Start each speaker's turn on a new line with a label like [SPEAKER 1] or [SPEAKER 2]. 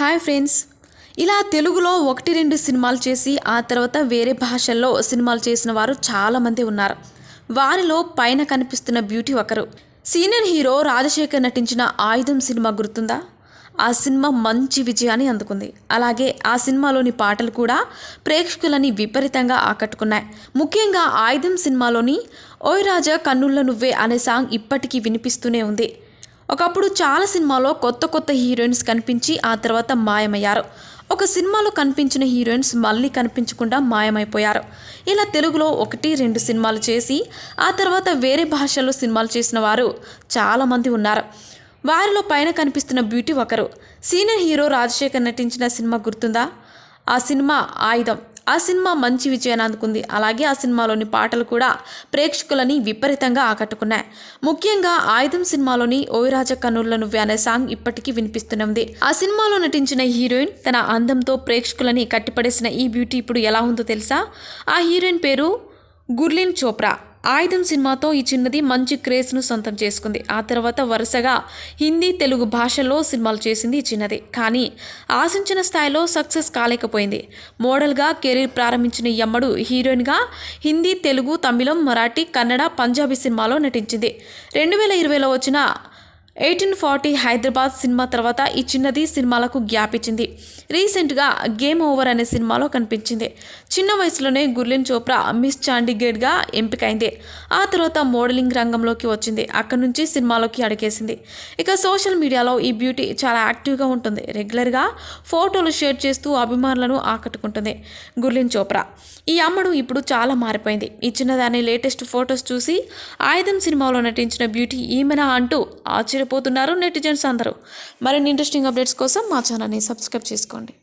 [SPEAKER 1] Hi friends. ఇలా తెలుగులో ఒకటి రెండు సినిమాలు చేసి ఆ తర్వాత వేరే భాషల్లో సినిమాలు చేసిన వారు చాలామంది ఉన్నారు. వారిలో పైన కనిపిస్తున్న బ్యూటీ ఒకరు. సీనియర్ హీరో రాజశేఖర్ నటించిన ఆయుధం సినిమా గుర్తుందా? ఆ సినిమా మంచి విజయాన్ని అందుకుంది. అలాగే ఆ సినిమాలోని పాటలు కూడా ప్రేక్షకులని విపరీతంగా ఆకట్టుకున్నాయి. ముఖ్యంగా ఆయుధం సినిమాలోని ఓయ్ రాజా కన్నుళ్ళ నువ్వే అనే సాంగ్ ఇప్పటికీ వినిపిస్తూనే ఉంది. ఒకప్పుడు చాలా సినిమాలో కొత్త కొత్త హీరోయిన్స్ కనిపించి ఆ తర్వాత మాయమయ్యారు. ఒక సినిమాలో కనిపించిన హీరోయిన్స్ మళ్ళీ కనిపించకుండా మాయమైపోయారు. ఇలా తెలుగులో ఒకటి రెండు సినిమాలు చేసి ఆ తర్వాత వేరే భాషల్లో సినిమాలు చేసిన వారు చాలామంది ఉన్నారు. వారిలో పైన కనిపిస్తున్న బ్యూటీ ఒకరు. సీనియర్ హీరో రాజశేఖర్ నటించిన సినిమా గుర్తుందా? ఆ సినిమా ఆయుధం. ఆ సినిమా మంచి విజయాన్ని అందుకుంది. అలాగే ఆ సినిమాలోని పాటలు కూడా ప్రేక్షకులని విపరీతంగా ఆకట్టుకున్నాయి. ముఖ్యంగా ఆయుధం సినిమాలోని ఓయిరాజ కన్నుల నువ్వే అనే సాంగ్ ఇప్పటికీ వినిపిస్తూనే ఉంది. ఆ సినిమాలో నటించిన హీరోయిన్ తన అందంతో ప్రేక్షకులని కట్టిపడేసిన ఈ బ్యూటీ ఇప్పుడు ఎలా ఉందో తెలుసా? ఆ హీరోయిన్ పేరు గుర్లిన్ చోప్రా. ఆయుధం సినిమాతో ఈ చిన్నది మంచి క్రేజ్ను సొంతం చేసుకుంది. ఆ తర్వాత వరుసగా హిందీ తెలుగు భాషల్లో సినిమాలు చేసింది ఈ చిన్నది. కానీ ఆశించిన స్థాయిలో సక్సెస్ కాలేకపోయింది. మోడల్గా కెరీర్ ప్రారంభించిన ఈ హీరోయిన్గా హిందీ తెలుగు తమిళం మరాఠీ కన్నడ పంజాబీ సినిమాలో నటించింది. రెండు వేల ఇరవైలో వచ్చిన ఎయిటీన్ ఫార్టీ హైదరాబాద్ సినిమా తర్వాత ఈ చిన్నది సినిమాలకు గ్యాప్ ఇచ్చింది. రీసెంట్గా గేమ్ ఓవర్ అనే సినిమాలో కనిపించింది. చిన్న వయసులోనే గుర్లిన్ చోప్రా మిస్ చాండిగేడ్గా ఎంపికైంది. ఆ తర్వాత మోడలింగ్ రంగంలోకి వచ్చింది. అక్కడి నుంచి సినిమాలోకి అడిగేసింది. ఇక సోషల్ మీడియాలో ఈ బ్యూటీ చాలా యాక్టివ్గా ఉంటుంది. రెగ్యులర్గా ఫోటోలు షేర్ చేస్తూ అభిమానులను ఆకట్టుకుంటుంది గుర్లిన్ చోప్రా. ఈ అమ్మడు ఇప్పుడు చాలా మారిపోయింది. ఈ చిన్నదాని లేటెస్ట్ ఫొటోస్ చూసి ఆయుధం సినిమాలో నటించిన బ్యూటీ ఈమెనా అంటూ ఆశ్చర్యపోతున్నారు నెటిజన్స్ అందరూ. మరిన్ని ఇంట్రెస్టింగ్ అప్డేట్స్ కోసం మా ఛానల్ని సబ్స్క్రైబ్ చేసుకోండి.